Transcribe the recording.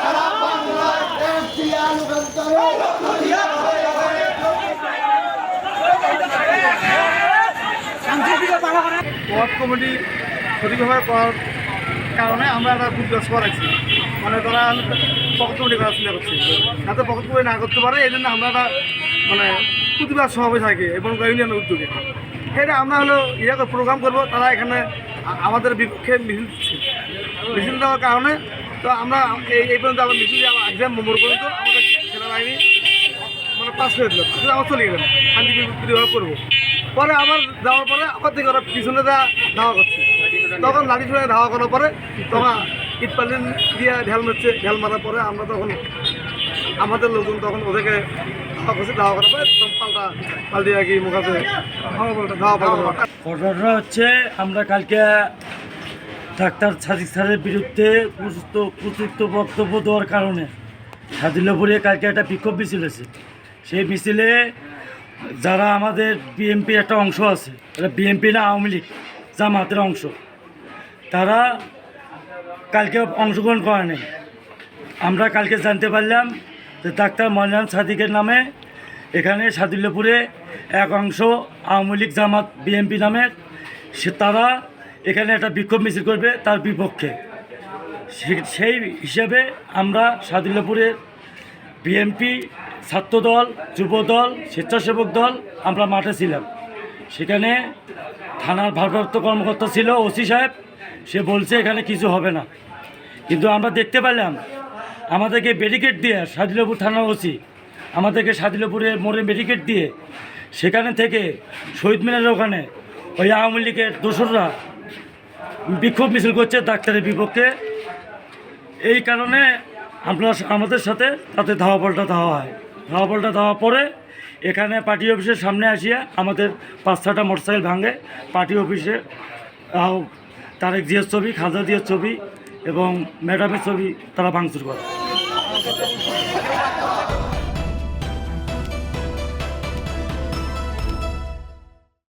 সারা বাংলার দেশ দিয়ে আনুগন্তরে কমিটি সঠিকভাবে করার কারণে আমরা একটা খুব ব্যস্ত রাখছি মানে তারা পকেট কমিটি করার চিন্তা করছি। যাতে পকেট কমিটি না করতে পারে, এই জন্য আমরা একটা মানে প্রতিবাদ সভাপতি থাকি এবং ইউনিয়নের উদ্যোগে। সেটা আমরা হলো ইয়ে প্রোগ্রাম করব। তারা এখানে আমাদের বিপক্ষে মিছিল মিছিল দেওয়ার কারণে তো আমরা এই পর্যন্ত আমরা মিছিল এক্সাম মোমোর পর্যন্ত আমাদের সেনাবাহিনী মানে পাস করে দিল। পাস আবার চলে গেলাম। শান্তিপ্রিয়ভাবে করব। পরে আবার যাওয়ার পরে আবার থেকে ওরা পিছনে যা ধাওয়া করছে। তখন লাঠি ছুঁড়ে ধাওয়া করার পরে তখন ইট পাল্টি দিয়ে ঢেল মারছে। ঢেল মারার পরে আমরা তখন আমাদের লোকজন তখন ওদেরকে হচ্ছে, আমরা কালকে ডাক্তার সাদিক স্যারের বিরুদ্ধে প্রযুক্ত বক্তব্য দেওয়ার কারণে সাদিল্লাপুরে কালকে একটা বিক্ষোভ মিছিল আছে সেই মিছিলে যারা আমাদের বিএনপির একটা অংশ আছে এটা বিএনপি না আওয়ামী লীগ, জামাতের অংশ, তারা কালকে অংশগ্রহণ করে নেই। আমরা কালকে জানতে পারলাম ডাক্তার ময়নান সাদিকের নামে এখানে সাদুল্যপুরে এক অংশ আওয়ামী লীগ জামাত বিএনপি নামের সে তারা এখানে একটা বিক্ষোভ মিছিল করবে তার বিপক্ষে। সেই হিসাবে আমরা সাদুল্যপুরের বিএনপি ছাত্রদল, যুবদল, স্বেচ্ছাসেবক দল আমরা মাঠে ছিলাম। সেখানে থানার ভারপ্রাপ্ত কর্মকর্তা ছিল ওসি সাহেব। সে বলছে এখানে কিছু হবে না। কিন্তু আমরা দেখতে পেলাম আমাদেরকে ব্যারিকেড দিয়ে সাদিলপুর থানার ওসি, আমাদেরকে সাদিলপুরের মোড়ে ব্যারিকেড দিয়ে সেখানে থেকে শহীদ মিনারের ওখানে ওই আওয়ামী লীগের দোসররা বিক্ষোভ মিছিল করছে ডাক্তারের বিপক্ষে। এই কারণে আপনার আমাদের সাথে তাতে ধাওয়া পাল্টা ধাওয়া হয়। ধাওয়া পাল্টা দেওয়ার পরে এখানে পার্টি অফিসের সামনে আসিয়া আমাদের পাঁচ ছটা মোটরসাইকেল ভাঙে। পার্টি অফিসে তারেক জিয়ার ছবি খাজা দিয়ার ছবি এবং ম্যাডামের ছবি তারা ভাঙচুর করে।